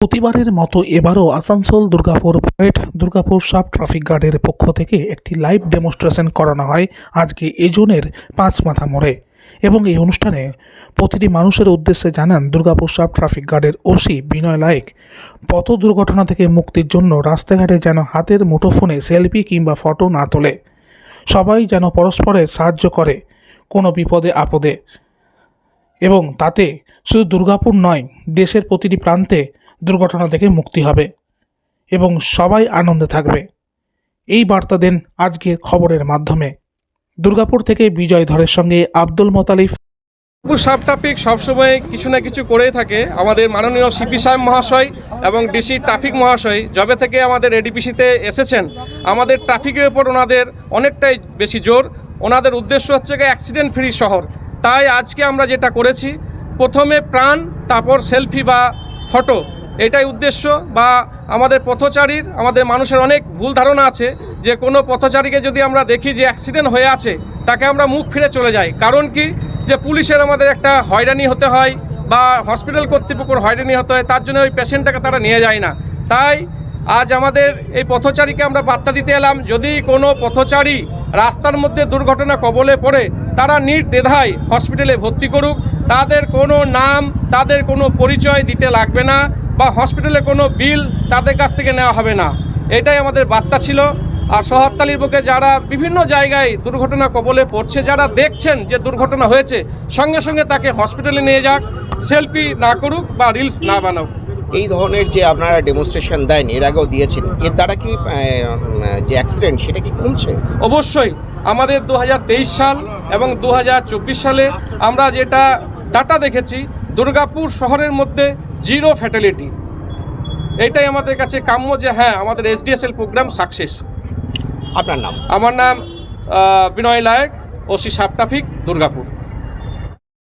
প্রতিবারের মতো এবারও Asansol Durgapur parade Durgapur sub traffic গার্ডের পক্ষ থেকে একটি লাইভ ডেমনস্ট্রেশন করানো হয় আজকে এই জুনের পাঁচ মাথা মোড়ে। এবং এই অনুষ্ঠানে প্রতিটি মানুষের উদ্দেশ্যে জানান দুর্গাপুর সাব ট্রাফিক গার্ডের ওসি বিনয় লাইক পথ দুর্ঘটনা থেকে মুক্তির জন্য রাস্তাঘাটে যেন হাতের মুঠোফোনে সেলফি কিংবা ফটো না তোলে। সবাই যেন পরস্পরের সাহায্য করে, কোনো বিপদে আপদে। এবং তাতে শুধু দুর্গাপুর নয়, দেশের প্রতিটি প্রান্তে দুর্ঘটনা থেকে মুক্তি হবে এবং সবাই আনন্দে থাকবে। এই বার্তা দেন আজকের খবরের মাধ্যমে। দুর্গাপুর থেকে বিজয় ধরের সঙ্গে আব্দুল মোতালিফ। দুর্গাপুর সাব ট্রাফিক সবসময় কিছু না কিছু করেই থাকে। আমাদের মাননীয় সিপি সাহেব মহাশয় এবং ডিসি ট্রাফিক মহাশয় যবে থেকে আমাদের এডিপিসিতে এসেছেন, আমাদের ট্রাফিকের উপর ওনাদের অনেকটাই বেশি জোর। ওনাদের উদ্দেশ্য হচ্ছে অ্যাক্সিডেন্ট ফ্রি শহর। তাই আজকে আমরা যেটা করেছি, প্রথমে প্রাণ, তারপর সেলফি বা ফটো এটাই উদ্দেশ্য বা আমাদের পথচারীর, আমাদের মানুষের অনেক ভুল ধারণা আছে যে কোনো পথচারীকে যদি আমরা দেখি যে অ্যাক্সিডেন্ট হয়ে আছে, তাকে আমরা মুখ ফিরে চলে যাই। কারণ কি? যে পুলিশের আমাদের একটা হয়রানি হতে হয় বা হসপিটাল কর্তৃপক্ষের হয়রানি হতে হয়, তার জন্য ওই পেশেন্টটাকে তারা নিয়ে যায় না। তাই আজ আমাদের এই পথচারীকে আমরা বার্তা দিতে এলাম, যদি কোনো পথচারী রাস্তার মধ্যে দুর্ঘটনা কবলে পড়ে, তারা নির্দ্বিধায় হসপিটালে ভর্তি করুক। তাদের কোনো নাম, তাদের কোনো পরিচয় দিতে লাগবে না। বা হসপিটালে কোনো বিল তাদের কাছ থেকে নেওয়া হবে না। এটাই আমাদের বার্তা ছিল। আর শহরতালির বুকে যারা বিভিন্ন জায়গায় দুর্ঘটনা কবলে পড়ছে যারা দেখছেন যে দুর্ঘটনা হয়েছে সঙ্গে সঙ্গে তাকে হসপিটালে নিয়ে যাক সেলফি না করুক বা রিলস না বানাক। এই ধরনের যে আপনারা ডেমনস্ট্রেশন দেন এর আগেও দিয়েছেন এর দ্বারা কি যে অ্যাক্সিডেন্ট সেটা কি কমছে? অবশ্যই আমাদের দু হাজার তেইশ সাল এবং দু হাজার চব্বিশ সালে আমরা যেটা ডাটা দেখেছি দুর্গাপুর শহরের মধ্যে জিরো ফ্যাটালিটি। এটাই আমাদের কাছে কাম্য যে হ্যাঁ আমাদের এসডিএসএল প্রোগ্রাম সাকসেস। আপনার নাম? আমার নাম Binay Layek OC sub traffic Durgapur.